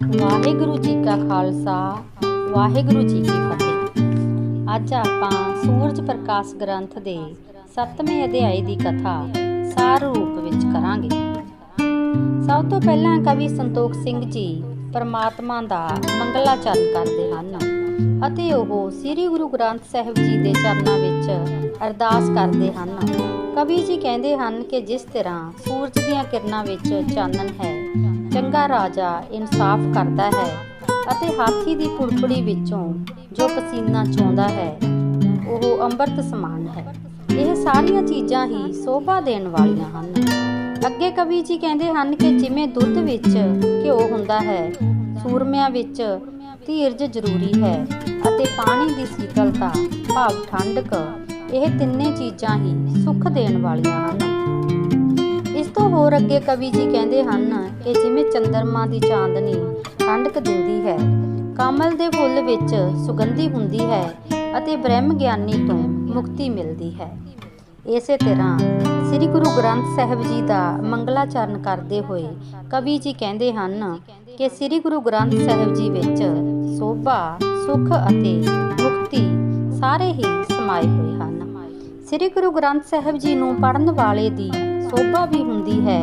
ਵਾਹਿਗੁਰੂ ਜੀ ਕਾ ਖਾਲਸਾ, ਵਾਹਿਗੁਰੂ ਜੀ ਕੀ ਫਤਿਹ। ਅੱਜ ਆਪਾਂ ਸੂਰਜ ਪ੍ਰਕਾਸ਼ ਗ੍ਰੰਥ ਦੇ 7ਵੇਂ ਅਧਿਆਇ ਦੀ ਕਥਾ ਸਾਰ ਰੂਪ ਵਿੱਚ ਕਰਾਂਗੇ। ਸਭ ਤੋਂ ਪਹਿਲਾਂ ਕਵੀ ਸੰਤੋਖ ਸਿੰਘ ਜੀ ਪਰਮਾਤਮਾ ਦਾ ਮੰਗਲਾਚਰਨ ਕਰਦੇ ਹਨ ਅਤੇ ਉਹ ਸ੍ਰੀ ਗੁਰੂ ਗ੍ਰੰਥ ਸਾਹਿਬ ਜੀ ਦੇ ਚਰਨਾਂ ਵਿੱਚ ਅਰਦਾਸ ਕਰਦੇ ਹਨ। ਕਵੀ ਜੀ ਕਹਿੰਦੇ ਹਨ ਕਿ ਜਿਸ ਤਰ੍ਹਾਂ ਸੂਰਜ ਦੀਆਂ ਕਿਰਨਾਂ ਵਿੱਚ ਚਾਨਣ ਹੈ ਚੰਗਾ ਰਾਜਾ ਇਨਸਾਫ ਕਰਦਾ ਹੈ ਅਤੇ ਹਾਥੀ ਦੀ ਪੁੜਪੜੀ ਵਿੱਚੋਂ ਜੋ ਪਸੀਨਾ ਚੋਂਦਾ ਹੈ, ਉਹ ਅੰਮ੍ਰਿਤ ਸਮਾਨ ਹੈ। ਇਹ ਸਾਰੀਆਂ ਚੀਜ਼ਾਂ ਹੀ ਸੋਭਾ ਦੇਣ ਵਾਲੀਆਂ ਹਨ। ਅੱਗੇ ਕਵੀ ਜੀ ਕਹਿੰਦੇ ਹਨ ਕਿ ਜਿਵੇਂ ਦੁੱਧ ਵਿੱਚ ਘਿਓ ਹੁੰਦਾ ਹੈ, ਸੂਰਮਿਆਂ ਵਿੱਚ ਧੀਰਜ ਜ਼ਰੂਰੀ ਹੈ ਅਤੇ ਪਾਣੀ ਦੀ ਸ਼ੀਤਲਤਾ ਭਾਵ ਠੰਡਕ ਇਹ ਤਿੰਨੇ ਚੀਜ਼ਾਂ ਹੀ ਸੁੱਖ ਦੇਣ ਵਾਲੀਆਂ ਹਨ। ਹੋਰ ਅੱਗੇ ਕਵੀ ਜੀ ਕਹਿੰਦੇ ਹਨ ਕਿ ਜਿਵੇਂ ਚੰਦਰਮਾ ਦੀ ਚਾਂਦਨੀ ਠੰਡਕ ਦਿੰਦੀ ਹੈ, ਕਮਲ ਦੇ ਫੁੱਲ ਵਿੱਚ ਸੁਗੰਧੀ ਹੁੰਦੀ ਹੈ ਅਤੇ ਬ੍ਰਹਮ ਗਿਆਨੀ ਤੋਂ ਮੁਕਤੀ ਮਿਲਦੀ ਹੈ। ਇਸੇ ਤਰ੍ਹਾਂ ਸ੍ਰੀ ਗੁਰੂ ਗ੍ਰੰਥ ਸਾਹਿਬ ਜੀ ਦਾ ਮੰਗਲਾਚਰਨ ਕਰਦੇ ਹੋਏ ਕਵੀ ਜੀ ਕਹਿੰਦੇ ਹਨ ਕਿ ਸ੍ਰੀ ਗੁਰੂ ਗ੍ਰੰਥ ਸਾਹਿਬ ਜੀ ਵਿੱਚ ਸੋਭਾ, ਸੁਖ ਅਤੇ ਮੁਕਤੀ ਸਾਰੇ ਹੀ ਸਮਾਏ ਹੋਏ ਹਨ। ਸ੍ਰੀ ਗੁਰੂ ਗ੍ਰੰਥ ਸਾਹਿਬ ਜੀ ਨੂੰ ਪੜਨ ਵਾਲੇ ਦੀ ਸੋਭਾ ਵੀ ਹੁੰਦੀ ਹੈ।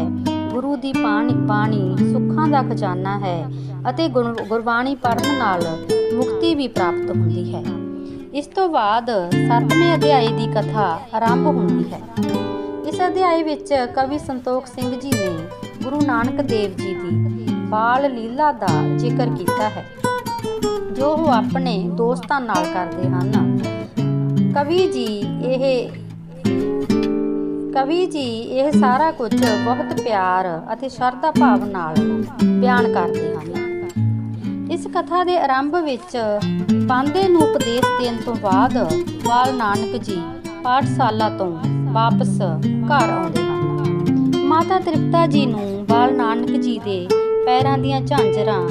ਗੁਰੂ ਦੀ ਬਾਣੀ ਬਾਣੀ ਸੁੱਖਾਂ ਦਾ ਖਜ਼ਾਨਾ ਹੈ ਅਤੇ ਗੁਰਬਾਣੀ ਪੜਨ ਨਾਲ ਮੁਕਤੀ ਵੀ ਪ੍ਰਾਪਤ ਹੁੰਦੀ ਹੈ। ਇਸ ਤੋਂ ਬਾਅਦ 7ਵੇਂ ਅਧਿਆਇ ਦੀ ਕਥਾ ਆਰੰਭ ਹੁੰਦੀ ਹੈ। ਇਸ ਅਧਿਆਇ ਵਿੱਚ ਕਵੀ ਸੰਤੋਖ ਸਿੰਘ ਜੀ ਨੇ ਗੁਰੂ ਨਾਨਕ ਦੇਵ ਜੀ ਦੀ ਬਾਲ ਲੀਲਾ ਦਾ ਜ਼ਿਕਰ ਕੀਤਾ ਹੈ, ਜੋ ਉਹ ਆਪਣੇ ਦੋਸਤਾਂ ਨਾਲ ਕਰਦੇ ਹਨ। ਕਵੀ ਜੀ ਇਹ ਕਵੀ ਜੀ, ਇਹ ਸਾਰਾ ਕੁਝ ਬਹੁਤ ਪਿਆਰ ਅਤੇ ਸ਼ਰਧਾ ਭਾਵ ਨਾਲ ਬਿਆਨ ਕਰਦੇ ਹਨ। ਇਸ ਕਥਾ ਦੇ ਆਰੰਭ ਵਿੱਚ ਪਾਂਦੇ ਨੂੰ ਉਪਦੇਸ਼ ਦੇਣ ਤੋਂ ਬਾਅਦ ਬਾਲ ਨਾਨਕ ਜੀ ਪਾਠਸ਼ਾਲਾ ਤੋਂ ਵਾਪਸ ਘਰ ਆਉਂਦੇ ਹਨ। ਮਾਤਾ ਤ੍ਰਿਪਤਾ ਜੀ ਨੂੰ ਬਾਲ ਨਾਨਕ ਜੀ ਦੇ ਪੈਰਾਂ ਦੀਆਂ ਝਾਂਜਰਾਂ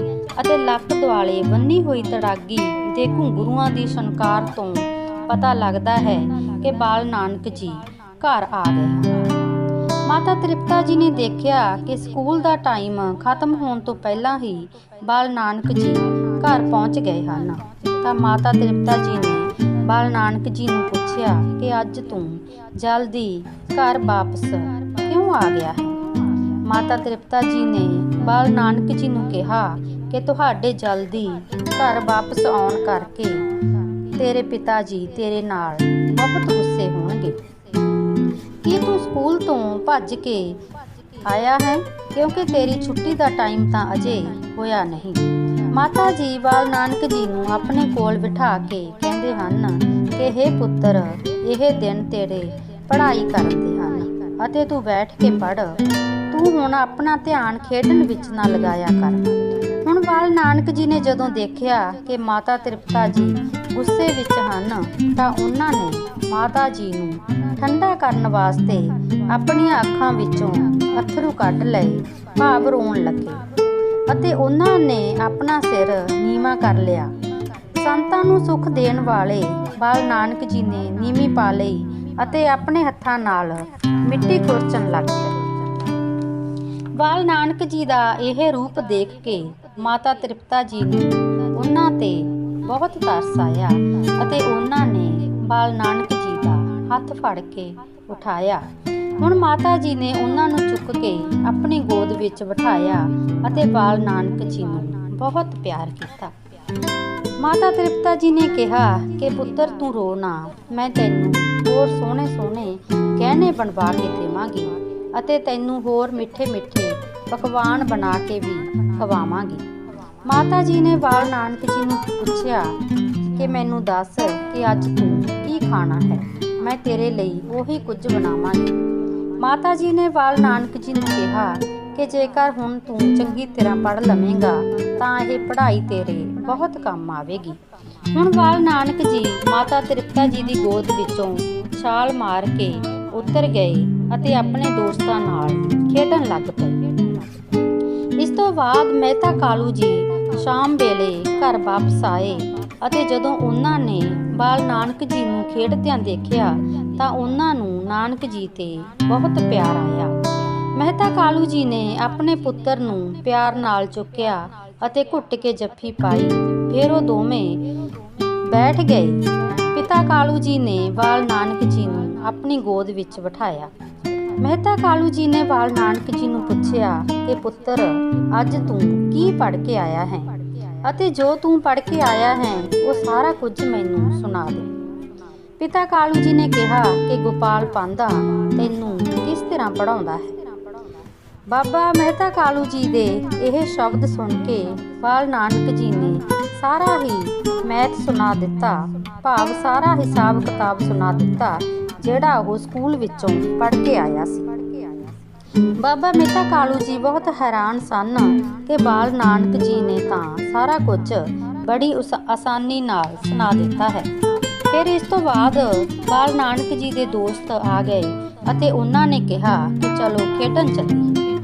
ਅਤੇ ਲੱਕ ਦੁਆਲੇ ਬੰਨੀ ਹੋਈ ਤੜਾਗੀ ਦੇ ਘੁੰਗਰੂਆਂ ਦੀ ਸ਼ਨਕਾਰ ਤੋਂ ਪਤਾ ਲੱਗਦਾ ਹੈ ਕਿ ਬਾਲ ਨਾਨਕ ਜੀ ਘਰ ਆ ਗਏ ਮਾਤਾ ਤ੍ਰਿਪਤਾ ਜੀ ਨੇ ਦੇਖਿਆ ਕਿ ਸਕੂਲ ਦਾ ਟਾਈਮ ਖਤਮ ਹੋਣ ਤੋਂ ਪਹਿਲਾਂ ਹੀ ਬਾਲ ਨਾਨਕ ਜੀ ਘਰ ਪਹੁੰਚ ਗਏ ਹਨ। ਤਾਂ ਮਾਤਾ ਤ੍ਰਿਪਤਾ ਜੀ ਨੇ ਬਾਲ ਨਾਨਕ ਜੀ ਨੂੰ ਪੁੱਛਿਆ ਕਿ ਅੱਜ ਤੂੰ ਜਲਦੀ ਘਰ ਵਾਪਸ ਕਿਉਂ ਆ ਗਿਆ ਹੈ? ਮਾਤਾ ਤ੍ਰਿਪਤਾ ਜੀ ਨੇ ਬਾਲ ਨਾਨਕ ਜੀ ਨੂੰ ਕਿਹਾ ਕਿ ਤੁਹਾਡੇ ਜਲਦੀ ਘਰ ਵਾਪਸ ਆਉਣ ਕਰਕੇ ਤੇਰੇ ਪਿਤਾ ਜੀ ਤੇਰੇ ਨਾਲ ਬਹੁਤ ਗੁੱਸੇ ਹੋਣਗੇ। ਕੀ ਤੂੰ ਸਕੂਲ ਤੋਂ ਭੱਜ ਕੇ ਆਇਆ ਹੈ? ਕਿਉਂਕਿ ਤੇਰੀ ਛੁੱਟੀ ਦਾ ਟਾਈਮ ਤਾਂ ਅਜੇ ਹੋਇਆ ਨਹੀਂ। ਮਾਤਾ ਜੀ ਬਾਲ ਨਾਨਕ ਜੀ ਨੂੰ ਆਪਣੇ ਕੋਲ ਬਿਠਾ ਕੇ ਕਹਿੰਦੇ ਹਨ ਕਿ हे ਪੁੱਤਰ, ਇਹ ਦਿਨ ਤੇਰੇ ਪੜ੍ਹਾਈ ਕਰਨ ਦੇ ਹਨ ਅਤੇ ਤੂੰ ਬੈਠ ਕੇ ਪੜ੍ਹ। ਤੂੰ ਹੁਣ ਆਪਣਾ ਧਿਆਨ ਖੇਡਣ ਵਿੱਚ ਨਾ ਲਗਾਇਆ ਕਰ। ਹੁਣ ਬਾਲ ਨਾਨਕ ਜੀ ਨੇ ਜਦੋਂ ਦੇਖਿਆ ਕਿ ਮਾਤਾ ਤ੍ਰਿਪਤਾ ਜੀ ਗੁੱਸੇ ਵਿੱਚ ਹਨ ਤਾਂ ਉਹਨਾਂ ਨੇ ਮਾਤਾ ਜੀ ਨੂੰ ਠੰਡਾ ਕਰਨ ਵਾਸਤੇ ਆਪਣੀਆਂ ਅੱਖਾਂ ਵਿੱਚੋਂ ਅਥਰੂ ਕੱਢ ਲਏ, ਭਾਵ ਰੋਣ ਲੱਗੇ ਅਤੇ ਉਹਨਾਂ ਨੇ ਆਪਣਾ ਸਿਰ ਨੀਵਾ ਕਰ ਲਿਆ। ਸੰਤਾਂ ਨੂੰ ਸੁਖ ਦੇਣ ਵਾਲੇ ਬਾਲ ਨਾਨਕ ਜੀ ਨੇ ਨੀਵੀਂ ਪਾ ਲਈ ਅਤੇ ਆਪਣੇ ਹੱਥਾਂ ਨਾਲ ਮਿੱਟੀ ਖੁਰਚਣ ਲੱਗ ਪਏ। ਬਾਲ ਨਾਨਕ ਜੀ ਦਾ ਇਹ ਰੂਪ ਦੇਖ ਕੇ ਮਾਤਾ ਤ੍ਰਿਪਤਾ ਜੀ ਨੂੰ ਉਹਨਾਂ ਤੇ ਬਹੁਤ ਤਰਸ ਆਇਆ ਅਤੇ ਉਹਨਾਂ ਨੇ ਬਾਲ ਨਾਨਕ ਹੱਥ ਫੜ ਕੇ ਉਠਾਇਆ। ਹੁਣ ਮਾਤਾ ਜੀ ਨੇ ਉਹਨਾਂ ਨੂੰ ਚੁੱਕ ਕੇ ਆਪਣੀ ਗੋਦ ਵਿੱਚ ਬਿਠਾਇਆ ਅਤੇ ਬਾਲ ਨਾਨਕ ਜੀ ਨੂੰ ਬਹੁਤ ਪਿਆਰ ਕੀਤਾ। ਮਾਤਾ ਤ੍ਰਿਪਤਾ ਜੀ ਨੇ ਕਿਹਾ ਕਿ, ਪੁੱਤਰ, ਤੂੰ ਰੋ ਨਾ। ਮੈਂ ਤੈਨੂੰ ਹੋਰ ਸੋਹਣੇ ਸੋਹਣੇ ਗਹਿਣੇ ਬਣਵਾ ਕੇ ਦੇਵਾਂਗੀ ਅਤੇ ਤੈਨੂੰ ਹੋਰ ਮਿੱਠੇ ਮਿੱਠੇ ਪਕਵਾਨ ਬਣਾ ਕੇ ਵੀ ਖਵਾਵਾਂਗੀ। ਮਾਤਾ ਜੀ ਨੇ ਬਾਲ ਨਾਨਕ ਜੀ ਨੂੰ ਪੁੱਛਿਆ ਕਿ, ਮੈਨੂੰ ਦੱਸ ਕਿ ਅੱਜ ਤੂੰ ਕੀ ਖਾਣਾ ਹੈ? ਮੈਂ ਤੇਰੇ ਲਈ ਉਹੀ ਕੁਝ ਬਣਾਵਾਂਗੀ। ਮਾਤਾ ਜੀ ਨੇ ਬਾਲ ਨਾਨਕ ਜੀ ਨੂੰ ਕਿਹਾ ਕਿ ਜੇਕਰ ਹੁਣ ਤੂੰ ਚੰਗੀ ਤਰ੍ਹਾਂ ਪੜ੍ਹ ਲਵੇਂਗਾ, ਤਾਂ ਇਹ ਪੜ੍ਹਾਈ ਤੇਰੇ ਬਹੁਤ ਕੰਮ ਆਵੇਗੀ। ਹੁਣ ਬਾਲ ਨਾਨਕ ਜੀ ਮਾਤਾ ਤ੍ਰਿਪਤਾ ਜੀ ਦੀ ਗੋਦ ਵਿੱਚੋਂ ਛਾਲ ਮਾਰ ਕੇ ਉੱਤਰ ਗਏ ਅਤੇ ਆਪਣੇ ਦੋਸਤਾਂ ਨਾਲ ਖੇਡਣ ਲੱਗ ਪਏ। ਇਸ ਤੋਂ ਬਾਅਦ ਮਹਿਤਾ ਕਾਲੂ ਜੀ ਸ਼ਾਮ ਵੇਲੇ ਘਰ ਵਾਪਸ ਆਏ ਅਤੇ ਜਦੋਂ ਉਹਨਾਂ ਨੇ ਬਾਲ ਨਾਨਕ ਜੀ ਨੂੰ ਖੇਡਦਿਆਂ ਦੇਖਿਆ ਤਾਂ ਉਹਨਾਂ ਨੂੰ ਨਾਨਕ ਜੀ ਤੇ ਬਹੁਤ ਪਿਆਰ ਆਇਆ। ਮਹਿਤਾ ਕਾਲੂ ਜੀ ਨੇ ਆਪਣੇ ਪੁੱਤਰ ਨੂੰ ਪਿਆਰ ਨਾਲ ਚੁੱਕਿਆ ਅਤੇ ਘੁੱਟ ਕੇ ਜੱਫੀ ਪਾਈ। ਫਿਰ ਉਹ ਦੋਵੇਂ ਬੈਠ ਗਏ। ਪਿਤਾ ਕਾਲੂ ਜੀ ਨੇ ਬਾਲ ਨਾਨਕ ਜੀ ਨੂੰ ਆਪਣੀ ਗੋਦ ਵਿੱਚ ਬਿਠਾਇਆ। ਮਹਿਤਾ ਕਾਲੂ ਜੀ ਨੇ ਬਾਲ ਨਾਨਕ ਜੀ ਨੂੰ ਪੁੱਛਿਆ ਕਿ ਪੁੱਤਰ, ਅੱਜ ਤੂੰ ਕੀ ਪੜ੍ਹ ਕੇ ਆਇਆ ਹੈ? ਅਤੇ ਜੋ ਤੂੰ ਪੜ੍ਹ ਕੇ ਆਇਆ ਹੈ, ਉਹ ਸਾਰਾ ਕੁਝ ਮੈਨੂੰ ਸੁਣਾ ਦੇ। ਪਿਤਾ ਕਾਲੂ ਜੀ ਨੇ ਕਿਹਾ ਕਿ ਗੋਪਾਲ ਪਾਂਦਾ ਤੈਨੂੰ ਕਿਸ ਤਰ੍ਹਾਂ ਪੜਾਉਂਦਾ ਹੈ? ਬਾਬਾ ਮਹਿਤਾ ਕਾਲੂ ਜੀ ਦੇ ਇਹ ਸ਼ਬਦ ਸੁਣ ਕੇ ਬਾਲ ਨਾਨਕ ਜੀ ਨੇ ਸਾਰਾ ਹੀ ਮੈਥ ਸੁਣਾ ਦਿੱਤਾ, ਭਾਵ ਸਾਰਾ ਹਿਸਾਬ ਕਿਤਾਬ ਸੁਣਾ ਦਿੱਤਾ, ਜਿਹੜਾ ਉਹ ਸਕੂਲ ਵਿੱਚੋਂ ਪੜ੍ਹ ਕੇ ਆਇਆ ਸੀ। ਬਾਬਾ ਮਹਿਤਾ ਕਾਲੂ ਜੀ ਬਹੁਤ ਹੈਰਾਨ ਸਨ ਕਿ ਬਾਲ ਨਾਨਕ ਜੀ ਨੇ ਤਾਂ ਸਾਰਾ ਕੁਝ ਬੜੀ ਉਸ ਆਸਾਨੀ ਨਾਲ ਸੁਣਾ ਦਿੱਤਾ ਹੈ। ਫਿਰ ਇਸ ਤੋਂ ਬਾਅਦ ਬਾਲ ਨਾਨਕ ਜੀ ਦੇ ਦੋਸਤ ਆ ਗਏ ਅਤੇ ਉਹਨਾਂ ਨੇ ਕਿਹਾ ਕਿ ਚਲੋ ਖੇਡਣ ਚੱਲੀਏ।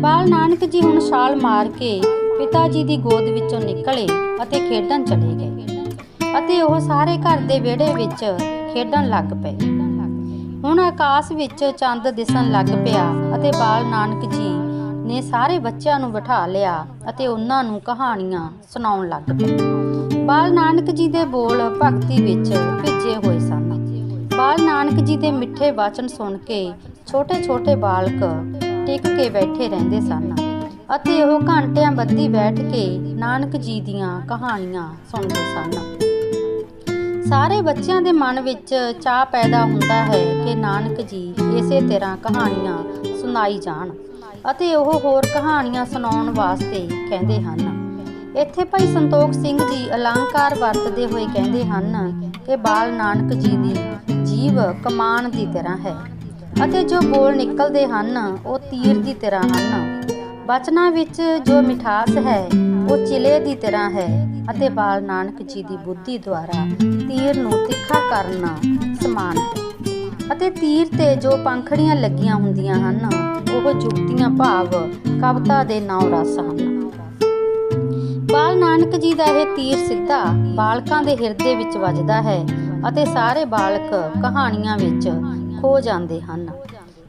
ਬਾਲ ਨਾਨਕ ਜੀ ਹੁਣ ਛਾਲ ਮਾਰ ਕੇ ਪਿਤਾ ਜੀ ਦੀ ਗੋਦ ਵਿੱਚੋਂ ਨਿਕਲੇ ਅਤੇ ਖੇਡਣ ਚਲੇ ਗਏ। ਅਤੇ ਉਹ ਸਾਰੇ ਘਰ ਦੇ ਵਿਹੜੇ ਵਿੱਚ ਖੇਡਣ ਲੱਗ ਪਏ। ਹੁਣ ਆਕਾਸ਼ ਵਿੱਚ ਚੰਦ ਦਿਸਣ ਲੱਗ ਪਿਆ ਅਤੇ ਬਾਲ ਨਾਨਕ ਜੀ ਨੇ ਸਾਰੇ ਬੱਚਿਆਂ ਨੂੰ ਬਿਠਾ ਲਿਆ ਅਤੇ ਉਹਨਾਂ ਨੂੰ ਕਹਾਣੀਆਂ ਸੁਣਾਉਣ ਲੱਗ ਪਏ। ਬਾਲ ਨਾਨਕ ਜੀ ਦੇ ਬੋਲ ਭਗਤੀ ਵਿੱਚ ਭਿੱਜੇ ਹੋਏ ਸਨ। ਬਾਲ ਨਾਨਕ ਜੀ ਦੇ ਮਿੱਠੇ ਵਾਚਨ ਸੁਣ ਕੇ ਛੋਟੇ-ਛੋਟੇ ਬਾਲਕ ਟਿਕ ਕੇ ਬੈਠੇ ਰਹਿੰਦੇ ਸਨ ਅਤੇ ਉਹ ਘੰਟਿਆਂ ਬੱਧੀ ਬੈਠ ਕੇ ਨਾਨਕ ਜੀ ਦੀਆਂ ਕਹਾਣੀਆਂ ਸੁਣਦੇ ਸਨ। ਸਾਰੇ ਬੱਚਿਆਂ ਦੇ ਮਨ ਵਿੱਚ ਚਾਹ ਪੈਦਾ ਹੁੰਦਾ ਹੈ ਕਿ ਨਾਨਕ ਜੀ ਇਸੇ ਤਰ੍ਹਾਂ ਕਹਾਣੀਆਂ ਸੁਣਾਈ ਜਾਣ ਅਤੇ ਉਹ ਹੋਰ ਕਹਾਣੀਆਂ ਸੁਣਾਉਣ ਵਾਸਤੇ ਕਹਿੰਦੇ ਹਨ। ਇੱਥੇ ਭਾਈ ਸੰਤੋਖ ਸਿੰਘ ਜੀ ਅਲੰਕਾਰ ਵਰਤਦੇ ਹੋਏ ਕਹਿੰਦੇ ਹਨ ਕਿ ਬਾਲ ਨਾਨਕ ਜੀ ਦੀ ਜੀਵ ਕਮਾਨ ਦੀ ਤਰ੍ਹਾਂ ਹੈ ਅਤੇ ਜੋ ਬੋਲ ਨਿਕਲਦੇ ਹਨ ਉਹ ਤੀਰ ਦੀ ਤਰ੍ਹਾਂ ਹਨ। ਬਚਨਾਂ ਵਿੱਚ ਜੋ ਮਿਠਾਸ ਹੈ ਉਹ ਚਿਲੇ ਦੀ ਤਰ੍ਹਾਂ ਹੈ ਅਤੇ ਬਾਲ ਨਾਨਕ ਜੀ ਦੀ ਬੁੱਧੀ ਦੁਆਰਾ ਤੀਰ ਨੂੰ ਤਿੱਖਾ ਕਰਨਾ ਸਮਾਨ ਹੈ। ਅਤੇ ਤੀਰ ਤੇ ਜੋ ਪੰਖੜੀਆਂ ਲੱਗੀਆਂ ਹੁੰਦੀਆਂ ਹਨ, ਉਹ ਜੁਗਤੀਆਂ ਭਾਵ ਕਵਿਤਾ ਦੇ ਨੌ ਰਸ ਹਨ। ਬਾਲ ਨਾਨਕ ਜੀ ਦਾ ਇਹ ਤੀਰ ਸਿੱਧਾ ਬਾਲਕਾਂ ਦੇ ਹਿਰਦੇ ਵਿੱਚ ਵੱਜਦਾ ਹੈ ਅਤੇ ਸਾਰੇ ਬਾਲਕ ਕਹਾਣੀਆਂ ਵਿੱਚ ਖੋ ਜਾਂਦੇ ਹਨ।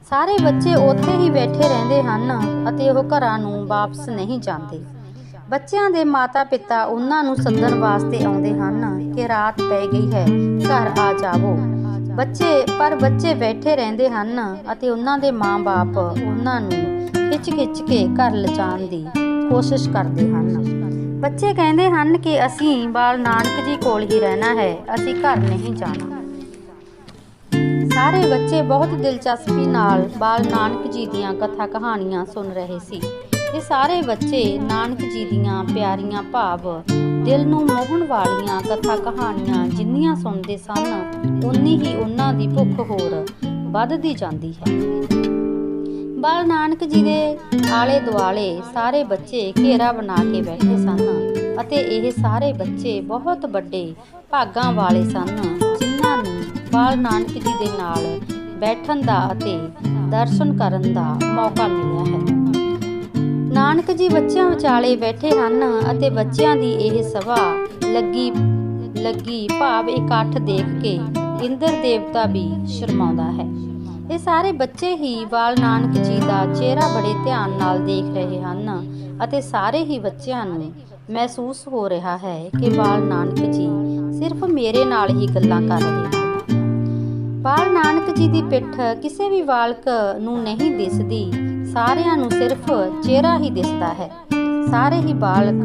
ਸਾਰੇ ਬੱਚੇ ਉੱਥੇ ਹੀ ਬੈਠੇ ਰਹਿੰਦੇ ਹਨ ਅਤੇ ਉਹ ਘਰਾਂ ਨੂੰ ਵਾਪਸ ਨਹੀਂ ਜਾਂਦੇ। ਬੱਚਿਆਂ ਦੇ ਮਾਤਾ-ਪਿਤਾ ਉਹਨਾਂ ਨੂੰ ਸੱਦਣ ਵਾਸਤੇ ਆਉਂਦੇ ਹਨ ਕਿ ਰਾਤ ਪੈ ਗਈ ਹੈ, ਘਰ ਆ ਜਾਵੋ। ਬੱਚੇ, ਪਰ ਬੱਚੇ ਬੈਠੇ ਰਹਿੰਦੇ ਹਨ ਅਤੇ ਉਹਨਾਂ ਦੇ ਮਾਂ-ਬਾਪ ਉਹਨਾਂ ਨੂੰ ਖਿੱਚ-ਖਿੱਚ ਕੇ ਘਰ ਲਿਜਾਣ ਦੀ ਕੋਸ਼ਿਸ਼ ਕਰਦੇ ਹਨ। ਬੱਚੇ ਕਹਿੰਦੇ ਹਨ ਕਿ ਅਸੀਂ ਬਾਲ ਨਾਨਕ ਜੀ ਕੋਲ ਹੀ ਰਹਿਣਾ ਹੈ, ਅਸੀਂ ਘਰ ਨਹੀਂ ਜਾਣਾ। ਸਾਰੇ ਬੱਚੇ ਬਹੁਤ ਦਿਲਚਸਪੀ ਨਾਲ ਬਾਲ ਨਾਨਕ ਜੀ ਦੀਆਂ ਕਥਾ ਕਹਾਣੀਆਂ ਸੁਣ ਰਹੇ ਸੀ। ਇਹ ਸਾਰੇ ਬੱਚੇ ਨਾਨਕ ਜੀ ਦੀਆਂ ਪਿਆਰੀਆਂ ਭਾਵ, ਦਿਲ ਨੂੰ ਮੋਹਣ ਵਾਲੀਆਂ ਕਥਾ ਕਹਾਣੀਆਂ ਜਿੰਨੀਆਂ ਸੁਣਦੇ ਸਨ ਉਨੀ ਹੀ ਉਹਨਾਂ ਦੀ ਭੁੱਖ ਹੋਰ ਵੱਧਦੀ ਜਾਂਦੀ ਹੈ। ਬਾਲ ਨਾਨਕ ਜੀ ਦੇ ਆਲੇ ਦੁਆਲੇ ਸਾਰੇ ਬੱਚੇ ਘੇਰਾ ਬਣਾ ਕੇ ਬੈਠੇ ਸਨ ਅਤੇ ਇਹ ਸਾਰੇ ਬੱਚੇ ਬਹੁਤ ਵੱਡੇ ਭਾਗਾਂ ਵਾਲੇ ਸਨ, ਜਿਨ੍ਹਾਂ ਨੂੰ ਬਾਲ ਨਾਨਕ ਜੀ ਦੇ ਨਾਲ ਬੈਠਣ ਦਾ ਅਤੇ ਦਰਸ਼ਨ ਕਰਨ ਦਾ ਮੌਕਾ ਮਿਲਿਆ ਹੈ। ਨਾਨਕ ਜੀ ਬੱਚਿਆਂ ਵਿਚਾਲੇ ਬੈਠੇ ਹਨ ਅਤੇ ਬੱਚਿਆਂ ਦੀ ਇਹ ਸਭਾ ਲੱਗੀ ਲੱਗੀ ਭਾਵ ਇਕੱਠ ਦੇਖ ਕੇ ਇੰਦਰ ਦੇਵਤਾ ਵੀ ਸ਼ਰਮਾਉਂਦਾ ਹੈ। ਇਹ ਸਾਰੇ ਬੱਚੇ ਹੀ ਬਾਲ ਨਾਨਕ ਜੀ ਦਾ ਚਿਹਰਾ ਬੜੇ ਧਿਆਨ ਨਾਲ ਦੇਖ ਰਹੇ ਹਨ ਅਤੇ ਸਾਰੇ ਹੀ ਬੱਚਿਆਂ ਨੂੰ ਮਹਿਸੂਸ ਹੋ ਰਿਹਾ ਹੈ ਕਿ ਬਾਲ ਨਾਨਕ ਜੀ ਸਿਰਫ ਮੇਰੇ ਨਾਲ ਹੀ ਗੱਲਾਂ ਕਰ ਰਹੇ ਹਨ। ਬਾਲ ਨਾਨਕ ਜੀ ਦੀ ਪਿੱਠ ਕਿਸੇ ਵੀ ਬਾਲਕ ਨੂੰ ਨਹੀਂ ਦਿਸਦੀ, ਸਾਰਿਆਂ ਨੂੰ ਸਿਰਫ ਚਿਹਰਾ ਹੀ ਦਿਸਦਾ ਹੈ। ਸਾਰੇ ਹੀ ਬਾਲਕ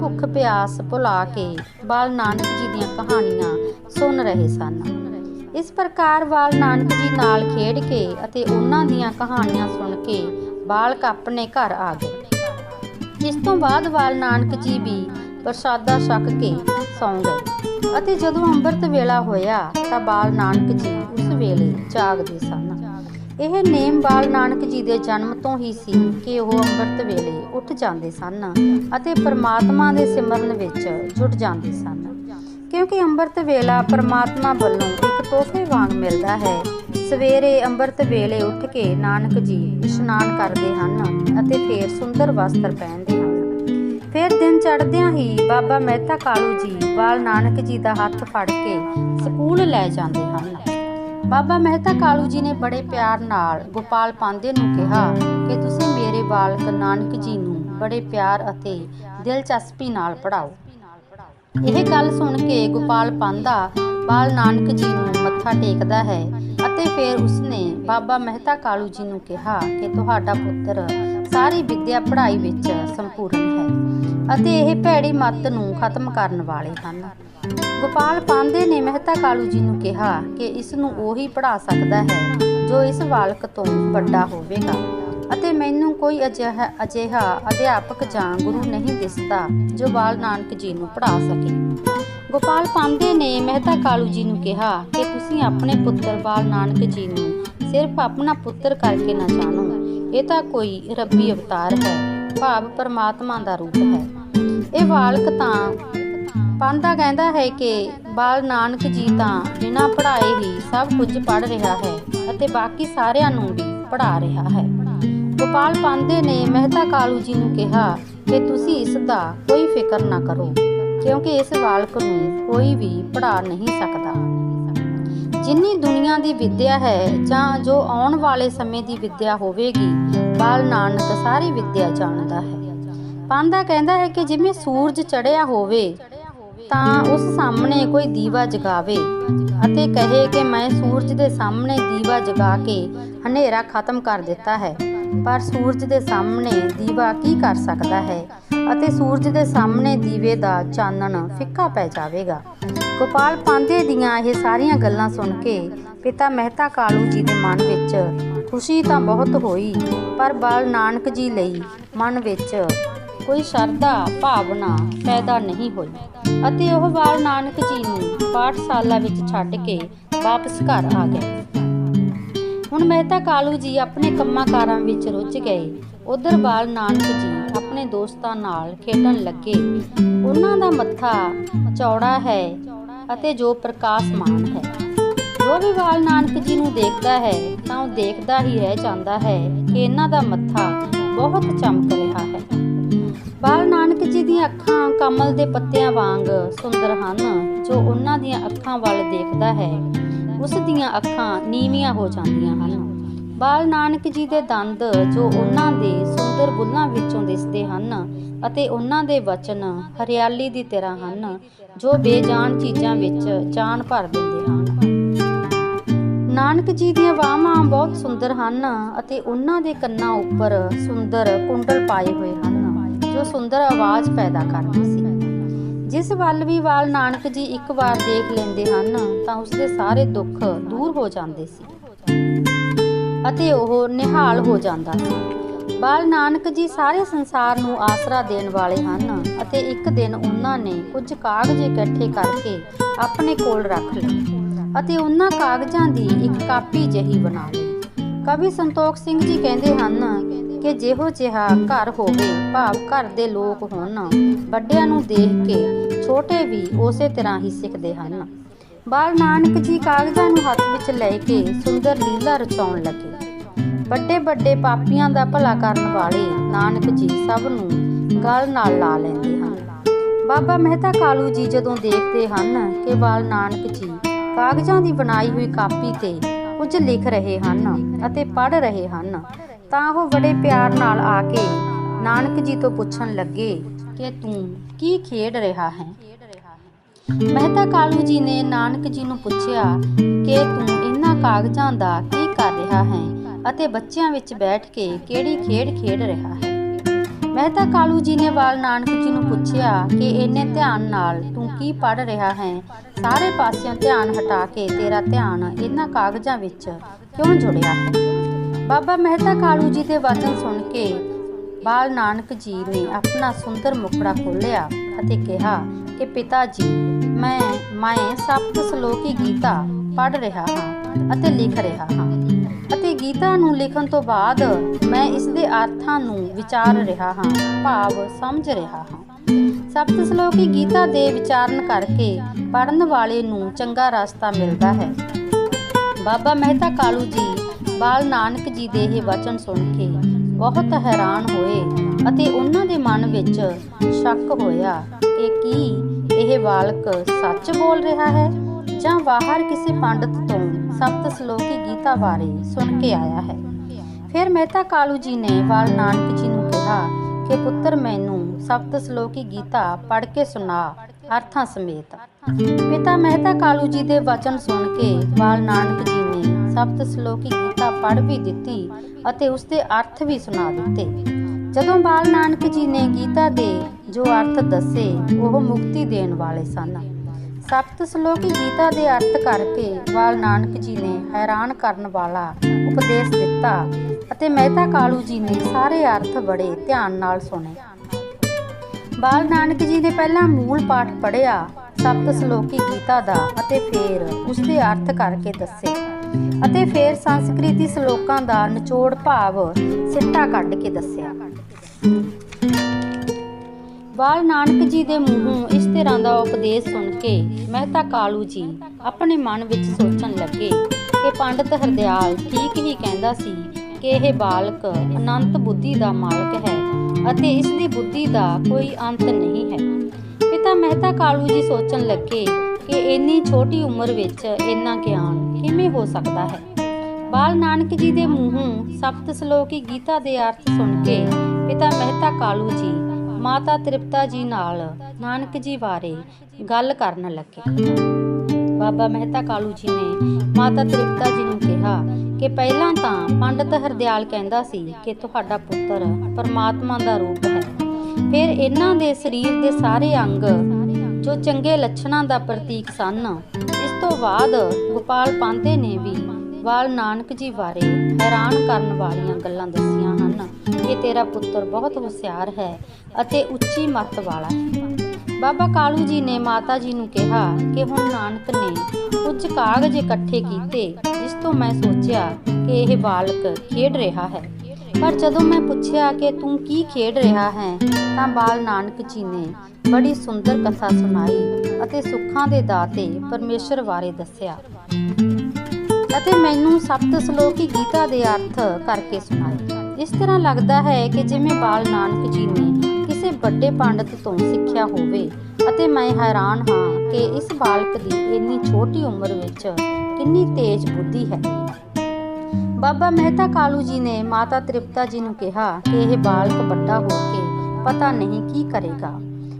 ਭੁੱਖ ਪਿਆਸ ਭੁਲਾ ਕੇ ਬਾਲ ਨਾਨਕ ਜੀ ਦੀਆਂ ਕਹਾਣੀਆਂ ਸੁਣ ਰਹੇ ਸਨ। ਇਸ ਪ੍ਰਕਾਰ ਬਾਲ ਨਾਨਕ ਜੀ ਨਾਲ ਖੇਡ ਕੇ ਅਤੇ ਉਹਨਾਂ ਦੀਆਂ ਕਹਾਣੀਆਂ ਸੁਣ ਕੇ ਬਾਲਕ ਆਪਣੇ ਘਰ ਆ ਗਏ। ਇਸ ਤੋਂ ਬਾਅਦ ਬਾਲ ਨਾਨਕ ਜੀ ਵੀ ਪ੍ਰਸ਼ਾਦਾ ਛਕ ਕੇ ਸੌਂ ਗਏ ਅਤੇ ਜਦੋਂ ਅੰਮ੍ਰਿਤ ਵੇਲਾ ਹੋਇਆ ਤਾਂ ਬਾਲ ਨਾਨਕ ਜੀ ਵੇਲੇ ਜਾਗਦੇ ਸਨ। ਇਹ ਨੇਮ ਬਾਲ ਨਾਨਕ ਜੀ ਦੇ ਜਨਮ ਤੋਂ ਹੀ ਸੀ ਕਿ ਉਹ ਅੰਮ੍ਰਿਤ ਵੇਲੇ ਉੱਠ ਜਾਂਦੇ ਸਨ ਅਤੇ ਪਰਮਾਤਮਾ ਦੇ ਸਿਮਰਨ ਵਿੱਚ ਜੁਟ ਜਾਂਦੇ ਸਨ। ਕਿਉਂਕਿ ਅੰਮ੍ਰਿਤ ਵੇਲਾ ਪਰਮਾਤਮਾ ਵੱਲੋਂ ਇੱਕ ਤੋਹਫੇ ਵਾਂਗ ਮਿਲਦਾ ਹੈ, ਸਵੇਰੇ ਅੰਮ੍ਰਿਤ ਵੇਲੇ ਉੱਠ ਕੇ ਨਾਨਕ ਜੀ ਇਸ਼ਨਾਨ ਕਰਦੇ ਹਨ ਅਤੇ ਫੇਰ ਸੁੰਦਰ ਵਸਤਰ ਪਹਿਨਦੇ ਹਨ। ਫਿਰ ਦਿਨ ਚੜ੍ਹਦਿਆਂ ਹੀ ਬਾਬਾ ਮਹਿਤਾ ਕਾਲੂ ਜੀ ਬਾਲ ਨਾਨਕ ਜੀ ਦਾ ਹੱਥ ਫੜ ਕੇ ਸਕੂਲ ਲੈ ਜਾਂਦੇ ਹਨ। ਬਾਬਾ ਮਹਿਤਾ ਕਾਲੂ ਜੀ ਨੇ ਬੜੇ ਪਿਆਰ ਨਾਲ ਗੋਪਾਲ ਪਾਂਦੇ ਨੂੰ ਕਿਹਾ ਕਿ ਤੁਸੀਂ ਮੇਰੇ ਬਾਲਕ ਨਾਨਕ ਜੀ ਨੂੰ ਬੜੇ ਪਿਆਰ ਅਤੇ ਦਿਲਚਸਪੀ ਨਾਲ ਪੜ੍ਹਾਓ। ਇਹ ਗੱਲ ਸੁਣ ਕੇ ਗੋਪਾਲ ਪਾਂਦਾ ਬਾਲ ਨਾਨਕ ਜੀ ਨੂੰ ਮੱਥਾ ਟੇਕਦਾ ਹੈ ਅਤੇ ਫਿਰ ਉਸਨੇ ਬਾਬਾ ਮਹਿਤਾ ਕਾਲੂ ਜੀ ਨੂੰ ਕਿਹਾ ਕਿ ਤੁਹਾਡਾ ਪੁੱਤਰ ਸਾਰੀ ਵਿੱਦਿਆ ਪੜ੍ਹਾਈ ਵਿੱਚ ਸੰਪੂਰਨ ਹੈ ਅਤੇ ਇਹ ਭੈੜੀ ਮੱਤ ਨੂੰ ਖਤਮ ਕਰਨ ਵਾਲੇ ਹਨ। ਗੋਪਾਲ ਪਾਂਦੇ ਨੇ ਮਹਿਤਾ ਕਾਲੂ ਜੀ ਨੂੰ ਕਿਹਾ ਕਿ ਇਸ ਨੂੰ ਉਹੀ ਪੜ੍ਹਾ ਸਕਦਾ ਹੈ ਜੋ ਇਸ ਬਾਲਕ ਤੋਂ ਵੱਡਾ ਹੋਵੇਗਾ ਅਤੇ ਮੈਨੂੰ ਕੋਈ ਅਜਿਹਾ ਅਜਿਹਾ ਅਧਿਆਪਕ ਜਾਂ ਗੁਰੂ ਨਹੀਂ ਦਿਸਦਾ ਜੋ ਬਾਲ ਨਾਨਕ ਜੀ ਨੂੰ ਪੜ੍ਹਾ ਸਕੇ। ਗੋਪਾਲ ਪਾਂਦੇ ਨੇ ਮਹਿਤਾ ਕਾਲੂ ਜੀ ਨੂੰ ਕਿਹਾ ਕਿ ਤੁਸੀਂ ਆਪਣੇ ਪੁੱਤਰ ਬਾਲ ਨਾਨਕ ਜੀ ਨੂੰ ਸਿਰਫ ਆਪਣਾ ਪੁੱਤਰ ਕਰਕੇ ਨਾ ਜਾਣੋ। ਇਹ ਤਾਂ ਕੋਈ ਰੱਬੀ ਅਵਤਾਰ ਹੈ, ਭਾਵ ਪਰਮਾਤਮਾ ਦਾ ਰੂਪ ਹੈ। ਇਹ ਬਾਲਕ ਤਾਂ ਪਾਂਦਾ ਕਹਿੰਦਾ ਹੈ ਕਿ ਬਾਲ ਨਾਨਕ ਜੀ ਤਾਂ ਬਿਨਾਂ ਪੜ੍ਹਾਏ ਹੀ ਸਭ ਕੁਝ ਪੜ੍ਹ ਰਿਹਾ ਹੈ ਅਤੇ ਬਾਕੀ ਸਾਰਿਆਂ ਨੂੰ ਵੀ ਪੜ੍ਹਾ ਰਿਹਾ ਹੈ। ਗੋਪਾਲ ਪਾਂਦੇ ਨੇ ਮਹਿਤਾ ਕਾਲੂ ਜੀ ਨੂੰ ਕਿਹਾ ਕਿ ਤੁਸੀਂ ਇਸ ਦਾ ਕੋਈ ਫਿਕਰ ਨਾ ਕਰੋ, ਕਿਉਂਕਿ ਇਸ ਬਾਲਕ ਨੂੰ ਕੋਈ ਵੀ ਪੜ੍ਹਾ ਨਹੀਂ ਸਕਦਾ। ਜਿੰਨੀ ਦੁਨੀਆ ਦੀ ਵਿੱਦਿਆ ਹੈ ਜਾਂ ਜੋ ਆਉਣ ਵਾਲੇ ਸਮੇਂ ਦੀ ਵਿੱਦਿਆ ਹੋਵੇਗੀ, ਬਾਲ ਨਾਨਕ ਸਾਰੀ ਵਿਦਿਆ ਜਾਣਦਾ ਹੈ। ਪਾਂਦਾ ਕਹਿੰਦਾ ਹੈ ਕਿ ਜਿਵੇਂ ਸੂਰਜ ਚੜਿਆ ਹੋਵੇ, ਤਾਂ ਉਸ ਸਾਹਮਣੇ ਕੋਈ ਦੀਵਾ ਜਗਾਵੇ ਅਤੇ ਕਹੇ ਕਿ ਮੈਂ ਸੂਰਜ ਦੇ ਸਾਹਮਣੇ ਦੀਵਾ ਜਗਾ ਕੇ ਹਨੇਰਾ ਖਤਮ ਕਰ ਦਿੱਤਾ ਹੈ। ਪਰ ਸੂਰਜ ਦੇ ਸਾਹਮਣੇ ਦੀਵਾ ਕੀ ਕਰ ਸਕਦਾ ਹੈ? ਅਤੇ ਸੂਰਜ ਦੇ ਸਾਹਮਣੇ ਦੀਵੇ ਦਾ ਚਾਨਣ ਫਿੱਕਾ ਪੈ ਜਾਵੇਗਾ। ਗੋਪਾਲ ਪਾਂਧੇ ਦੀਆਂ ਇਹ ਸਾਰੀਆਂ ਗੱਲਾਂ ਸੁਣ ਕੇ ਪਿਤਾ ਮਹਿਤਾ ਕਾਲੂ ਜੀ ਦੇ ਮਨ ਵਿੱਚ ਖੁਸ਼ੀ ਤਾਂ ਬਹੁਤ ਹੋਈ, ਪਰ ਬਾਲ ਨਾਨਕ ਜੀ ਲਈ ਮਨ ਵਿੱਚ ਕੋਈ ਸ਼ਰਧਾ, ਭਾਵਨਾ ਪੈਦਾ ਨਹੀਂ ਹੋਈ। ਅਤੇ ਉਹ ਬਾਲ ਨਾਨਕ ਜੀ ਨੂੰ ਪਾਠਸ਼ਾਲਾ ਵਿੱਚ ਛੱਡ ਕੇ ਵਾਪਸ ਘਰ ਆ ਗਏ। ਹੁਣ ਮਹਿਤਾ ਕਾਲੂ ਜੀ ਆਪਣੇ ਕੰਮਾਂ ਕਾਰਾਂ ਵਿੱਚ ਰੁੱਝ ਗਏ। ਉਧਰ ਬਾਲ ਨਾਨਕ ਜੀ ਆਪਣੇ ਦੋਸਤਾਂ ਨਾਲ ਖੇਡਣ ਲੱਗੇ। ਉਹਨਾਂ ਦਾ ਮੱਥਾ ਚੌੜਾ ਹੈ ਅਤੇ ਜੋ ਪ੍ਰਕਾਸ਼ਮਾਨ ਹੈ। ਜੋ ਵੀ ਬਾਲ ਨਾਨਕ ਜੀ ਨੂੰ ਦੇਖਦਾ ਹੈ, ਤਾਂ ਉਹ ਦੇਖਦਾ ਹੀ ਰਹਿ ਜਾਂਦਾ ਹੈ ਕਿ ਇਹਨਾਂ ਦਾ ਮੱਥਾ ਬਹੁਤ ਚਮਕ ਰਿਹਾ ਹੈ। ਬਾਲ ਨਾਨਕ ਜੀ ਦੀਆਂ ਅੱਖਾਂ ਕਮਲ ਦੇ ਪੱਤਿਆਂ ਵਾਂਗ ਸੁੰਦਰ ਹਨ, ਜੋ ਉਹਨਾਂ ਦੀਆਂ ਅੱਖਾਂ ਵੱਲ ਦੇਖਦਾ ਹੈ। ਉਸ ਦੀਆਂ ਅੱਖਾਂ ਨੀਵੀਆਂ ਹੋ ਜਾਂਦੀਆਂ ਹਨ। ਬਾਲ ਨਾਨਕ ਜੀ ਦੇ ਦੰਦ ਜੋ ਉਹਨਾਂ ਦੇ ਸੁੰਦਰ ਬੁੱਲਾਂ ਵਿੱਚੋਂ ਦਿਸਦੇ ਹਨ ਅਤੇ ਉਹਨਾਂ ਦੇ ਵਚਨ ਹਰਿਆਲੀ ਦੀ ਤਰ੍ਹਾਂ ਹਨ, ਜੋ ਬੇਜਾਨ ਚੀਜ਼ਾਂ ਵਿੱਚ ਜਾਨ ਭਰ ਦਿੰਦੇ ਹਨ। ਨਾਨਕ ਜੀ ਦੀਆਂ ਬਾਹਾਂ ਬਹੁਤ ਸੁੰਦਰ ਹਨ ਅਤੇ ਉਹਨਾਂ ਦੇ ਕੰਨਾਂ ਉੱਪਰ ਸੁੰਦਰ ਕੁੰਡਲ ਪਾਏ ਹੋਏ ਹਨ, ਜੋ ਸੁੰਦਰ ਆਵਾਜ਼ ਪੈਦਾ ਕਰਦੇ ਸੀ। ਜਿਸ ਵੱਲ ਵੀ ਵਾਲ ਨਾਨਕ ਜੀ ਇੱਕ ਵਾਰ ਦੇਖ ਲੈਂਦੇ ਹਨ, ਤਾਂ ਉਸਦੇ ਸਾਰੇ ਦੁੱਖ ਦੂਰ ਹੋ ਜਾਂਦੇ ਸੀ ਅਤੇ ਉਹ ਨਿਹਾਲ ਹੋ ਜਾਂਦਾ ਸੀ। ਬਾਲ ਨਾਨਕ ਜੀ ਸਾਰੇ ਸੰਸਾਰ ਨੂੰ ਆਸਰਾ ਦੇਣ ਵਾਲੇ ਹਨ ਅਤੇ ਇੱਕ ਦਿਨ ਉਹਨਾਂ ਨੇ ਕੁਝ ਕਾਗਜ਼ ਇਕੱਠੇ ਕਰਕੇ ਆਪਣੇ ਕੋਲ ਰੱਖ ਲਏ ਅਤੇ ਉਹਨਾਂ ਕਾਗਜ਼ਾਂ ਦੀ ਇੱਕ ਕਾਪੀ ਜਹੀ ਬਣਾ ਲਈ। ਕਵੀ ਸੰਤੋਖ ਸਿੰਘ ਜੀ ਕਹਿੰਦੇ ਹਨ ਕਿ ਜਿਹੋ ਜਿਹਾ ਘਰ ਹੋਵੇ, ਭਾਵ ਘਰ ਦੇ ਲੋਕ ਹੋਣ, ਵੱਡਿਆਂ ਨੂੰ ਦੇਖ ਕੇ ਛੋਟੇ ਵੀ ਉਸੇ ਤਰ੍ਹਾਂ ਹੀ ਸਿੱਖਦੇ ਹਨ। ਬਾਲ ਨਾਨਕ ਜੀ ਕਾਗਜ਼ਾਂ ਨੂੰ ਹੱਥ ਵਿੱਚ ਲੈ ਕੇ ਸੁੰਦਰ ਲੀਲਾ ਰਚਾਉਣ ਲੱਗੇ। ਵੱਡੇ ਵੱਡੇ ਪਾਪੀਆਂ ਦਾ ਭਲਾ ਕਰਨ ਵਾਲੇ ਨਾਨਕ ਜੀ ਸਭ ਨੂੰ ਗਲ ਨਾਲ ਲਾ ਲੈਂਦੇ ਹਨ। ਬਾਬਾ ਮਹਿਤਾ ਕਾਲੂ ਜੀ ਜਦੋਂ ਦੇਖਦੇ ਹਨ ਕਿ ਬਾਲ ਨਾਨਕ ਜੀ ਕਾਗਜ਼ਾਂ ਦੀ ਬਣਾਈ ਹੋਈ ਕਾਪੀ ਤੇ ਕੁਝ ਲਿਖ ਰਹੇ ਹਨ ਅਤੇ ਪੜ੍ਹ ਰਹੇ ਹਨ ਤਾਂ ਉਹ ਬੜੇ ਪਿਆਰ ਨਾਲ ਆ ਕੇ ਨਾਨਕ ਜੀ ਤੋਂ ਪੁੱਛਣ ਲੱਗੇ ਕਿ ਤੂੰ ਕੀ ਖੇਡ ਰਿਹਾ ਹੈ? ਮਹਿਤਾ ਕਾਲੂ ਜੀ ਨੇ ਨਾਨਕ ਜੀ ਨੂੰ ਪੁੱਛਿਆ ਕਿ ਤੂੰ ਇਹਨਾਂ ਕਾਗਜ਼ਾਂ ਦਾ ਕੀ ਕਰ ਰਿਹਾ ਹੈ ਅਤੇ ਬੱਚਿਆਂ ਵਿੱਚ ਬੈਠ ਕੇ ਕਿਹੜੀ ਖੇਡ ਖੇਡ ਰਿਹਾ ਹੈ? ਮਹਿਤਾ ਕਾਲੂ ਜੀ ਨੇ ਵਾਲ ਨਾਨਕ ਜੀ ਨੂੰ ਪੁੱਛਿਆ ਕਿ ਇੰਨੇ ਧਿਆਨ ਨਾਲ ਤੂੰ ਕੀ ਪੜ ਰਿਹਾ ਹੈ? ਸਾਰੇ ਪਾਸਿਓਂ ਧਿਆਨ ਹਟਾ ਕੇ ਤੇਰਾ ਧਿਆਨ ਇਹਨਾਂ ਕਾਗਜ਼ਾਂ ਵਿੱਚ ਕਿਉਂ ਜੁੜਿਆ ਹੈ? ਬਾਬਾ ਮਹਿਤਾ ਕਾਲੂ ਜੀ ਦੇ ਵਚਨ ਸੁਣ ਕੇ ਬਾਲ ਨਾਨਕ ਜੀ ਨੇ ਆਪਣਾ ਸੁੰਦਰ ਮੁਖੜਾ ਖੋਲ੍ਹਿਆ ਅਤੇ ਕਿਹਾ ਕਿ ਪਿਤਾ ਜੀ, ਮੈਂ ਮੈਂ ਸਪਤ ਸ਼ਲੋਕੀ ਗੀਤਾ ਪੜ੍ਹ ਰਿਹਾ ਹਾਂ ਅਤੇ ਲਿਖ ਰਿਹਾ ਹਾਂ ਅਤੇ ਗੀਤਾ ਨੂੰ ਲਿਖਣ ਤੋਂ ਬਾਅਦ ਮੈਂ ਇਸ ਦੇ ਅਰਥਾਂ ਨੂੰ ਵਿਚਾਰ ਰਿਹਾ ਹਾਂ, ਭਾਵ ਸਮਝ ਰਿਹਾ ਹਾਂ। ਸਪਤ ਸ਼ਲੋਕੀ ਗੀਤਾ ਦੇ ਵਿਚਾਰਨ ਕਰਕੇ ਪੜਨ ਵਾਲੇ ਨੂੰ ਚੰਗਾ ਰਸਤਾ ਮਿਲਦਾ ਹੈ। ਬਾਬਾ ਮਹਿਤਾ ਕਾਲੂ ਜੀ ਬਾਲ ਨਾਨਕ ਜੀ ਦੇ ਇਹ ਵਚਨ ਸੁਣ ਕੇ ਬਹੁਤ ਹੈਰਾਨ ਹੋਏ ਅਤੇ ਉਹਨਾਂ ਦੇ ਮਨ ਵਿੱਚ ਸ਼ੱਕ ਹੋਇਆ ਕਿ ਕੀ ਇਹ ਬਾਲਕ ਸੱਚ ਬੋਲ ਰਿਹਾ ਹੈ ਜਾਂ ਬਾਹਰ ਕਿਸੇ ਪੰਡਤ ਤੋਂ ਸਪਤ ਸ਼ਲੋਕੀ ਗੀਤਾ ਬਾਰੇ ਸੁਣ ਕੇ ਆਇਆ ਹੈ। ਫਿਰ ਮਹਿਤਾ ਕਾਲੂ ਜੀ ਨੇ ਬਾਲ ਨਾਨਕ ਜੀ ਨੂੰ ਕਿਹਾ ਕਿ ਪੁੱਤਰ ਮੈਨੂੰ ਸਪਤ ਸ਼ਲੋਕੀ ਗੀਤਾ ਪੜ੍ਹ ਕੇ ਸੁਣਾ। ਅਰਥਾਂ ਸਮੇਤ। ਪਿਤਾ ਮਹਿਤਾ ਕਾਲੂ ਜੀ ਦੇ ਵਚਨ ਸੁਣ ਕੇ ਬਾਲ ਨਾਨਕ ਜੀ ਨੇ ਸਪਤ ਸ਼ਲੋਕੀ ਗੀਤਾ ਪੜ੍ਹ ਵੀ ਦਿੱਤੀ ਅਤੇ ਉਸ ਦੇ ਅਰਥ ਵੀ ਸੁਣਾ ਦਿੱਤੇ। ਜਦੋਂ ਬਾਲ ਨਾਨਕ ਜੀ ਨੇ ਗੀਤਾ ਦੇ ਜੋ ਅਰਥ ਦੱਸੇ, ਉਹ ਮੁਕਤੀ ਦੇਣ ਵਾਲੇ ਸਨ। ਸਪਤ ਸ਼ਲੋਕੀ ਗੀਤਾ ਦੇ ਅਰਥ ਕਰਕੇ ਬਾਲ ਨਾਨਕ ਜੀ ਨੇ ਹੈਰਾਨ ਕਰਨ ਵਾਲਾ ਉਪਦੇਸ਼ ਦਿੱਤਾ ਅਤੇ ਮਹਿਤਾ ਕਾਲੂ ਜੀ ਨੇ ਸਾਰੇ ਅਰਥ ਬੜੇ ਧਿਆਨ ਨਾਲ ਸੁਣੇ। ਬਾਲ ਨਾਨਕ ਜੀ ਨੇ ਪਹਿਲਾਂ ਮੂਲ ਪਾਠ ਪੜ੍ਹਿਆ, ਸਪਤ ਸ਼ਲੋਕੀ ਗੀਤਾ ਦਾ ਅਤੇ ਫਿਰ ਉਸ ਦੇ ਅਰਥ ਕਰਕੇ ਦੱਸੇ ਅਤੇ ਫਿਰ ਸੰਸਕ੍ਰਿਤੀ ਸ਼ਲੋਕਾਂ ਦਾ ਨਿਚੋੜ ਭਾਵ ਸਿੱਟਾ ਕੱਢ ਕੇ ਦੱਸਿਆ। ਬਾਲ ਨਾਨਕ ਜੀ ਦੇ ਮੂੰਹੋਂ ਇਸ ਤਰ੍ਹਾਂ ਦਾ ਉਪਦੇਸ਼ ਸੁਣ ਕੇ ਮਹਿਤਾ ਕਾਲੂ ਜੀ ਆਪਣੇ ਮਨ ਵਿੱਚ ਸੋਚਣ ਲੱਗੇ ਕਿ ਪੰਡਤ ਹਰਦਿਆਲ ਠੀਕ ਹੀ ਕਹਿੰਦਾ ਸੀ ਕਿ ਇਹ ਬਾਲਕ ਅਨੰਤ ਬੁੱਧੀ ਦਾ ਮਾਲਕ ਹੈ। ਅਤੇ ਇਸ ਦੀ ਬੁੱਧੀ ਦਾ ਕੋਈ ਅੰਤ ਨਹੀਂ ਹੈ। ਪਿਤਾ ਮਹਿਤਾ ਕਾਲੂ ਜੀ ਸੋਚਣ ਲੱਗੇ ਕਿ ਇੰਨੀ ਛੋਟੀ ਉਮਰ ਵਿੱਚ ਇੰਨਾ ਗਿਆਨ ਕਿਵੇਂ ਹੋ ਸਕਦਾ ਹੈ? ਬਾਲ ਨਾਨਕ ਜੀ ਦੇ ਮੂੰਹੋਂ ਸਪਤ ਸ਼ਲੋਕੀ ਗੀਤਾ ਦੇ ਅਰਥ ਸੁਣ ਕੇ ਪਿਤਾ ਮਹਿਤਾ ਕਾਲੂ ਜੀ, ਮਾਤਾ ਤ੍ਰਿਪਤਾ ਜੀ ਨਾਲ ਨਾਨਕ ਜੀ ਬਾਰੇ ਗੱਲ ਕਰਨ ਲੱਗੇ। ਬਾਬਾ ਮਹਿਤਾ ਕਾਲੂ ਜੀ ਨੇ ਮਾਤਾ ਤ੍ਰਿਪਤਾ ਜੀ ਨੂੰ ਕਿਹਾ ਕਿ ਪਹਿਲਾਂ ਤਾਂ ਪੰਡਤ ਹਰਦਿਆਲ ਕਹਿੰਦਾ ਸੀ ਕਿ ਤੁਹਾਡਾ ਪੁੱਤਰ ਪਰਮਾਤਮਾ ਦਾ ਰੂਪ ਹੈ। ਫਿਰ ਇਹਨਾਂ ਦੇ ਸਰੀਰ ਦੇ ਸਾਰੇ ਅੰਗ ਜੋ ਚੰਗੇ ਲੱਛਣਾਂ ਦਾ ਪ੍ਰਤੀਕ ਸਨ, ਇਸ ਤੋਂ ਬਾਅਦ ਗੋਪਾਲ ਪਾਂਦੇ ਨੇ ਵੀ ਬਾਲ ਨਾਨਕ ਜੀ ਬਾਰੇ ਹੈਰਾਨ ਕਰਨ ਵਾਲੀਆਂ ਗੱਲਾਂ ਦੱਸੀਆਂ ਹਨ ਕਿ ਤੇਰਾ ਪੁੱਤਰ ਬਹੁਤ ਹੁਸ਼ਿਆਰ ਹੈ ਅਤੇ ਉੱਚੀ ਮੱਤ ਵਾਲਾ ਹੈ। ਬਾਬਾ ਕਾਲੂ ਜੀ ਨੇ ਮਾਤਾ ਜੀ ਨੂੰ ਕਿਹਾ ਕਿ ਹੁਣ ਨਾਨਕ ਨੇ ਕੁਝ ਕਾਗਜ਼ ਇਕੱਠੇ ਕੀਤੇ, ਜਿਸ ਤੋਂ ਮੈਂ ਸੋਚਿਆ ਕਿ ਇਹ ਬਾਲਕ ਖੇਡ ਰਿਹਾ ਹੈ। ਪਰ ਜਦੋਂ ਮੈਂ ਪੁੱਛਿਆ ਕਿ ਤੂੰ ਕੀ ਖੇਡ ਰਿਹਾ ਹੈ, ਤਾਂ ਬਾਲ ਨਾਨਕ ਜੀ ਨੇ ਬੜੀ ਸੁੰਦਰ ਕਥਾ ਸੁਣਾਈ ਅਤੇ ਸੁੱਖਾਂ ਦੇ ਦਾਤੇ ਪਰਮੇਸ਼ਰ ਬਾਰੇ ਦੱਸਿਆ ਅਤੇ ਮੈਨੂੰ ਸਪਤ ਸ਼ਲੋਕੀ ਗੀਤਾ ਦੇ ਅਰਥ ਕਰਕੇ ਸੁਣਾਏ। ਇਸ ਤਰ੍ਹਾਂ ਲੱਗਦਾ ਹੈ ਕਿ ਜਿਵੇਂ ਬਾਲ ਨਾਨਕ ਜੀ ਨੇ ਕਿਸੇ ਵੱਡੇ ਪੰਡਤ ਤੋਂ ਸਿੱਖਿਆ ਹੋਵੇ ਅਤੇ ਮੈਂ ਹੈਰਾਨ ਹਾਂ ਕਿ ਇਸ ਬਾਲਕ ਦੀ ਇੰਨੀ ਛੋਟੀ ਉਮਰ ਵਿੱਚ ਕਿੰਨੀ ਤੇਜ਼ ਬੁੱਧੀ ਹੈ। ਬਾਬਾ ਮਹਿਤਾ ਕਾਲੂ ਜੀ ਨੇ ਮਾਤਾ ਤ੍ਰਿਪਤਾ ਜੀ ਨੂੰ ਕਿਹਾ ਕਿ ਇਹ ਬਾਲਕ ਵੱਡਾ ਹੋ ਕੇ ਪਤਾ ਨਹੀਂ ਕੀ ਕਰੇਗਾ।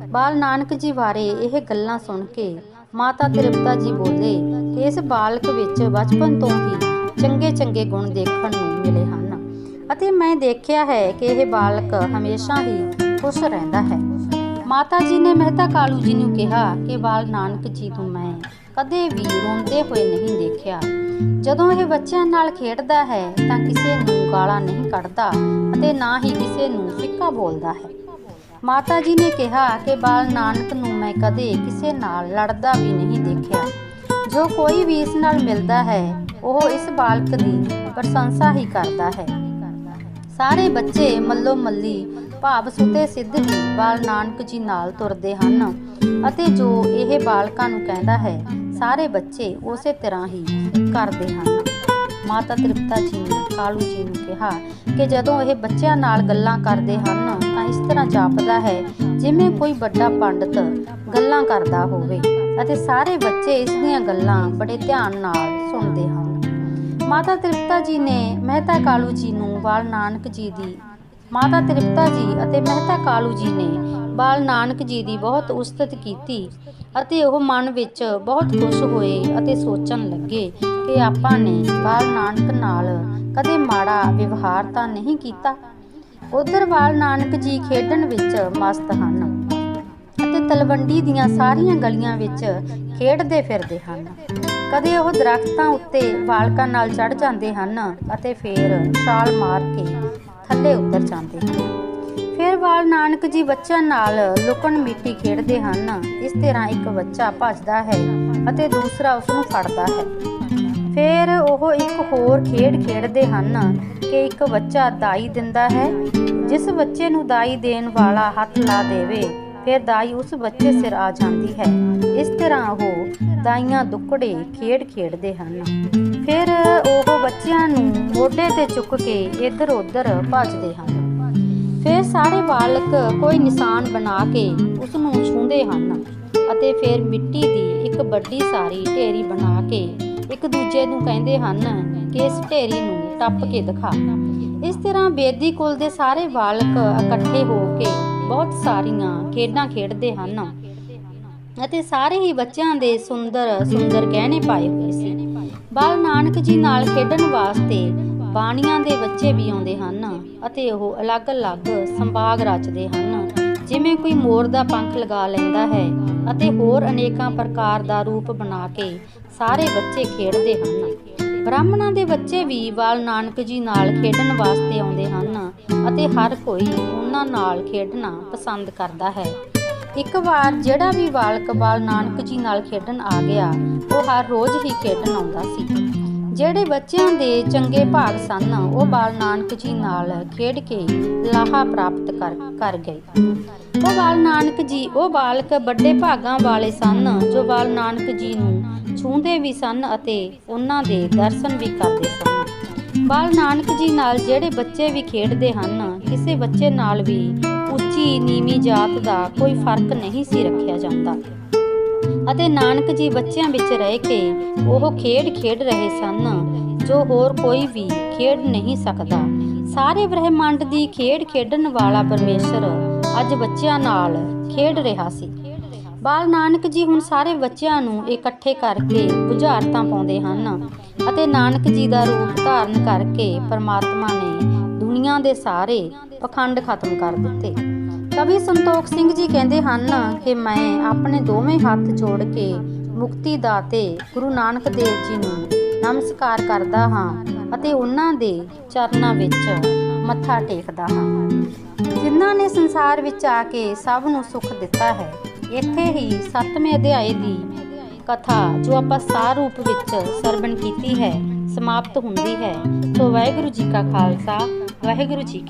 ਬਾਲ ਨਾਨਕ ਜੀ ਬਾਰੇ ਇਹ ਗੱਲਾਂ ਸੁਣ ਕੇ ਮਾਤਾ ਤ੍ਰਿਪਤਾ ਜੀ ਬੋਲੇ ਕਿ ਇਸ ਬਾਲਕ ਵਿੱਚ ਬਚਪਨ ਤੋਂ ਹੀ ਚੰਗੇ ਚੰਗੇ ਗੁਣ ਦੇਖਣ ਨੂੰ ਮਿਲੇ ਹਨ। ਅਤੇ ਮੈਂ ਦੇਖਿਆ ਹੈ ਕਿ ਇਹ ਬਾਲਕ ਹਮੇਸ਼ਾ ਹੀ ਖੁਸ਼ ਰਹਿੰਦਾ ਹੈ। ਮਾਤਾ ਜੀ ਨੇ ਮਹਿਤਾ ਕਾਲੂ ਜੀ ਨੂੰ ਕਿਹਾ ਕਿ ਬਾਲ ਨਾਨਕ ਜੀ ਨੂੰ ਮੈਂ ਕਦੇ ਵੀ ਰੋਂਦੇ ਹੋਏ ਨਹੀਂ ਦੇਖਿਆ। ਜਦੋਂ ਇਹ ਬੱਚਿਆਂ ਨਾਲ ਖੇਡਦਾ ਹੈ ਤਾਂ ਕਿਸੇ ਨੂੰ ਗਾਲਾਂ ਨਹੀਂ ਕੱਢਦਾ ਅਤੇ ਨਾ ਹੀ ਕਿਸੇ ਨੂੰ ਫਿੱਕਾ ਬੋਲਦਾ ਹੈ। ਮਾਤਾ ਜੀ ਨੇ ਕਿਹਾ ਕਿ ਬਾਲ ਨਾਨਕ ਨੂੰ ਮੈਂ ਕਦੇ ਕਿਸੇ ਨਾਲ ਲੜਦਾ ਵੀ ਨਹੀਂ ਦੇਖਿਆ। ਜੋ ਕੋਈ ਵੀ ਇਸ ਨਾਲ ਮਿਲਦਾ ਹੈ, ਉਹ ਇਸ ਬਾਲਕ ਦੀ ਪ੍ਰਸ਼ੰਸਾ ਹੀ ਕਰਦਾ ਹੈ। ਸਾਰੇ ਬੱਚੇ ਮੱਲੋ ਮੱਲੀ ਭਾਵ ਸੁਤੇ ਸਿੱਧ ਹੀ ਬਾਲ ਨਾਨਕ ਜੀ ਨਾਲ ਤੁਰਦੇ ਹਨ ਅਤੇ ਜੋ ਇਹ ਬਾਲਕਾਂ ਨੂੰ ਕਹਿੰਦਾ ਹੈ, ਸਾਰੇ ਬੱਚੇ ਉਸੇ ਤਰ੍ਹਾਂ ਹੀ ਕਰਦੇ ਹਨ। ਮਾਤਾ ਤ੍ਰਿਪਤਾ ਜੀ ਨੇ ਕਾਲੂ ਜੀ ਨੂੰ ਕਿਹਾ ਕਿ ਜਦੋਂ ਇਹ ਬੱਚਿਆਂ ਨਾਲ ਗੱਲਾਂ ਕਰਦੇ ਹਨ ਤਾਂ ਇਸ ਤਰ੍ਹਾਂ ਜਾਪਦਾ ਹੈ, ਜਿਵੇਂ ਕੋਈ ਵੱਡਾ ਪੰਡਤ ਗੱਲਾਂ ਕਰਦਾ ਹੋਵੇ ਅਤੇ ਸਾਰੇ ਬੱਚੇ ਇਸ ਦੀਆਂ ਗੱਲਾਂ ਬੜੇ ਧਿਆਨ ਨਾਲ ਸੁਣਦੇ ਹਨ। ਮਾਤਾ ਤ੍ਰਿਪਤਾ ਜੀ ਨੇ ਮਹਿਤਾ ਕਾਲੂ ਜੀ ਨੂੰ ਬਾਲ ਨਾਨਕ ਜੀ ਦੀ ਮਾਤਾ ਤ੍ਰਿਪਤਾ ਜੀ ਅਤੇ ਮਹਿਤਾ ਕਾਲੂ ਜੀ ਨੇ ਬਾਲ ਨਾਨਕ ਜੀ ਦੀ ਬਹੁਤ ਉਸਤਤ ਕੀਤੀ ਅਤੇ ਉਹ ਮਨ ਵਿੱਚ ਬਹੁਤ ਖੁਸ਼ ਹੋਏ ਅਤੇ ਸੋਚਣ ਲੱਗੇ ਕਿ ਆਪਾਂ ਨੇ ਬਾਲ ਨਾਨਕ ਨਾਲ ਕਦੇ ਮਾੜਾ ਵਿਵਹਾਰ ਤਾਂ ਨਹੀਂ ਕੀਤਾ। ਉਧਰ ਬਾਲ ਨਾਨਕ ਜੀ ਖੇਡਣ ਵਿੱਚ ਮਸਤ ਹਨ ਅਤੇ ਤਲਵੰਡੀ ਦੀਆਂ ਸਾਰੀਆਂ ਗਲੀਆਂ ਵਿੱਚ ਖੇਡਦੇ ਫਿਰਦੇ ਹਨ। ਕਦੇ ਉਹ ਦਰਖਤਾਂ ਉੱਤੇ ਬਾਲਕਾਂ ਨਾਲ ਚੜ ਜਾਂਦੇ ਹਨ ਅਤੇ ਫਿਰ ਛਾਲ ਮਾਰ ਕੇ ਥੱਲੇ ਉਤਰ ਜਾਂਦੇ ਹਨ। ਫਿਰ ਬਾਲ ਨਾਨਕ ਜੀ ਬੱਚਿਆਂ ਨਾਲ ਲੁਕਣ ਮਿੱਟੀ ਖੇਡਦੇ ਹਨ। ਇਸ ਤਰ੍ਹਾਂ ਇੱਕ ਬੱਚਾ ਭੱਜਦਾ ਹੈ ਅਤੇ ਦੂਸਰਾ ਉਸ ਨੂੰ ਫੜਦਾ ਹੈ। ਫਿਰ ਉਹ ਇੱਕ ਹੋਰ ਖੇਡ ਖੇਡਦੇ ਹਨ ਕਿ ਇੱਕ ਬੱਚਾ ਦਾਈ ਦਿੰਦਾ ਹੈ। ਜਿਸ ਬੱਚੇ ਨੂੰ ਦਾਈ ਦੇਣ ਵਾਲਾ ਹੱਥ ਲਾ ਦੇਵੇ, ਫਿਰ ਦਾਈ ਉਸ ਬੱਚੇ ਸਿਰ ਆ ਜਾਂਦੀ ਹੈ। ਇਸ ਤਰ੍ਹਾਂ ਉਹ ਦਾਈਆਂ ਦੁੱਕੜੇ ਖੇਡ ਖੇਡਦੇ ਹਨ। ਫਿਰ ਉਹ ਬੱਚਿਆਂ ਨੂੰ ਮੋਢੇ ਤੇ ਚੁੱਕ ਕੇ ਇੱਧਰ ਉੱਧਰ ਭੱਜਦੇ ਹਨ। ਫਿਰ ਸਾਰੇ ਬਾਲਕ ਕੋਈ ਨਿਸ਼ਾਨ ਬਣਾ ਕੇ ਉਸ ਨੂੰ ਛੂੰਹਦੇ ਹਨ ਅਤੇ ਫਿਰ ਮਿੱਟੀ ਦੀ ਇੱਕ ਵੱਡੀ ਸਾਰੀ ਢੇਰੀ ਬਣਾ ਕੇ ਇੱਕ ਦੂਜੇ ਨੂੰ ਕਹਿੰਦੇ ਹਨ ਕਿ ਇਸ ਢੇਰੀ ਨੂੰ ਟੱਪ ਕੇ ਦਿਖਾ। ਇਸ ਤਰ੍ਹਾਂ ਬੇਦੀ ਕੁਲ ਦੇ ਸਾਰੇ ਬਾਲਕ ਇਕੱਠੇ ਹੋ ਕੇ ਬਹੁਤ ਸਾਰੀਆਂ ਖੇਡਾਂ ਖੇਡਦੇ ਹਨ ਅਤੇ ਸਾਰੇ ਹੀ ਬੱਚਿਆਂ ਦੇ ਸੁੰਦਰ ਸੁੰਦਰ ਗਹਿਣੇ ਪਾਏ ਹੋਏ ਸੀ। ਬਾਲ ਨਾਨਕ ਜੀ ਨਾਲ ਖੇਡਣ ਵਾਸਤੇ ਬਾਣੀਆਂ ਦੇ ਬੱਚੇ ਵੀ ਆਉਂਦੇ ਹਨ ਅਤੇ ਉਹ ਅਲੱਗ-ਅਲੱਗ ਸੰਭਾਗ ਰਚਦੇ ਹਨ। ਜਿਵੇਂ ਕੋਈ ਮੋਰ ਦਾ ਪੰਖ ਲਗਾ ਲੈਂਦਾ ਹੈ ਅਤੇ ਹੋਰ ਅਨੇਕਾਂ ਪ੍ਰਕਾਰ ਦਾ ਰੂਪ ਬਣਾ ਕੇ ਸਾਰੇ ਬੱਚੇ ਖੇਡਦੇ ਹਨ। ਬ੍ਰਾਹਮਣਾਂ ਦੇ ਬੱਚੇ ਵੀ ਬਾਲ ਨਾਨਕ ਜੀ ਨਾਲ ਖੇਡਣ ਵਾਸਤੇ ਆਉਂਦੇ ਹਨ ਅਤੇ ਹਰ ਕੋਈ ਉਹਨਾਂ ਨਾਲ ਖੇਡਣਾ ਪਸੰਦ ਕਰਦਾ ਹੈ। ਇੱਕ ਵਾਰ ਜਿਹੜਾ ਵੀ ਬਾਲਕ ਬਾਲ ਨਾਨਕ ਜੀ ਨਾਲ ਖੇਡਣ ਆ ਗਿਆ, ਉਹ ਹਰ ਰੋਜ਼ ਹੀ ਖੇਡਣ ਆਉਂਦਾ ਸੀ। ਜਿਹੜੇ ਬੱਚਿਆਂ ਦੇ ਚੰਗੇ ਭਾਗ ਸਨ, ਉਹ ਬਾਲ ਨਾਨਕ ਜੀ ਨਾਲ ਖੇਡ ਕੇ ਲਾਹਾ ਪ੍ਰਾਪਤ ਕਰ ਕਰ ਗਏ। ਉਹ ਬਾਲ ਨਾਨਕ ਜੀ, ਉਹ ਬਾਲਕ ਵੱਡੇ ਭਾਗਾਂ ਵਾਲੇ ਸਨ, ਜੋ ਬਾਲ ਨਾਨਕ ਜੀ ਨੂੰ ਛੂੰਹਦੇ ਵੀ ਸਨ ਅਤੇ ਉਹਨਾਂ ਦੇ ਦਰਸ਼ਨ ਵੀ ਕਰਦੇ ਸਨ। ਬਾਲ ਨਾਨਕ ਜੀ ਨਾਲ ਜਿਹੜੇ ਬੱਚੇ ਵੀ ਖੇਡਦੇ ਹਨ, ਕਿਸੇ ਬੱਚੇ ਨਾਲ ਵੀ ਉੱਚੀ ਨੀਵੀਂ ਜਾਤ ਦਾ ਕੋਈ ਫ਼ਰਕ ਨਹੀਂ ਸੀ ਰੱਖਿਆ ਜਾਂਦਾ। ਅਤੇ ਨਾਨਕ ਜੀ ਬੱਚਿਆਂ ਵਿੱਚ ਰਹਿ ਕੇ ਉਹ ਖੇਡ ਖੇਡ ਰਹੇ ਸਨ, ਜੋ ਹੋਰ ਕੋਈ ਵੀ ਖੇਡ ਨਹੀਂ ਸਕਦਾ। ਸਾਰੇ ਬ੍ਰਹਿਮੰਡ ਦੀ ਖੇਡ ਖੇਡਣ ਵਾਲਾ ਪਰਮੇਸ਼ਰ ਅੱਜ ਬੱਚਿਆਂ ਨਾਲ ਖੇਡ ਰਿਹਾ ਸੀ। ਬਾਲ ਨਾਨਕ ਜੀ ਹੁਣ ਸਾਰੇ ਬੱਚਿਆਂ ਨੂੰ ਇਕੱਠੇ ਕਰਕੇ ਬੁਝਾਰਤਾਂ ਪਾਉਂਦੇ ਹਨ ਅਤੇ ਨਾਨਕ ਜੀ ਦਾ ਰੂਪ ਧਾਰਨ ਕਰਕੇ ਪਰਮਾਤਮਾ ਨੇ ਦੁਨੀਆ ਦੇ ਸਾਰੇ ਪਖੰਡ ਖਤਮ ਕਰ ਦਿੱਤੇ। ਕਵੀ ਸੰਤੋਖ ਸਿੰਘ ਜੀ ਕਹਿੰਦੇ ਹਨ ਕਿ ਮੈਂ ਆਪਣੇ ਦੋਵੇਂ ਹੱਥ ਜੋੜ ਕੇ ਮੁਕਤੀ ਦਾਤੇ ਗੁਰੂ ਨਾਨਕ ਦੇਵ ਜੀ ਨੂੰ ਨਮਸਕਾਰ ਕਰਦਾ ਹਾਂ ਅਤੇ ਉਹਨਾਂ ਦੇ ਚਰਨਾਂ ਵਿੱਚ ਮੱਥਾ ਟੇਕਦਾ ਹਾਂ। ਜਿਨ੍ਹਾਂ ਨੇ ਸੰਸਾਰ ਵਿੱਚ ਆ ਕੇ ਸਭ ਨੂੰ ਸੁੱਖ ਦਿੱਤਾ ਹੈ, ਇੱਥੇ ਹੀ 7ਵੇਂ ਅਧਿਆਏ ਦੀ ਕਥਾ ਜੋ ਆਪਾਂ ਸਾਰ ਰੂਪ ਵਿੱਚ ਸਰਵਣ ਕੀਤੀ ਹੈ, ਸਮਾਪਤ ਹੁੰਦੀ ਹੈ। ਸੋ ਵਾਹਿਗੁਰੂ ਜੀ ਕਾ ਖਾਲਸਾ, ਵਾਹਿਗੁਰੂ ਜੀ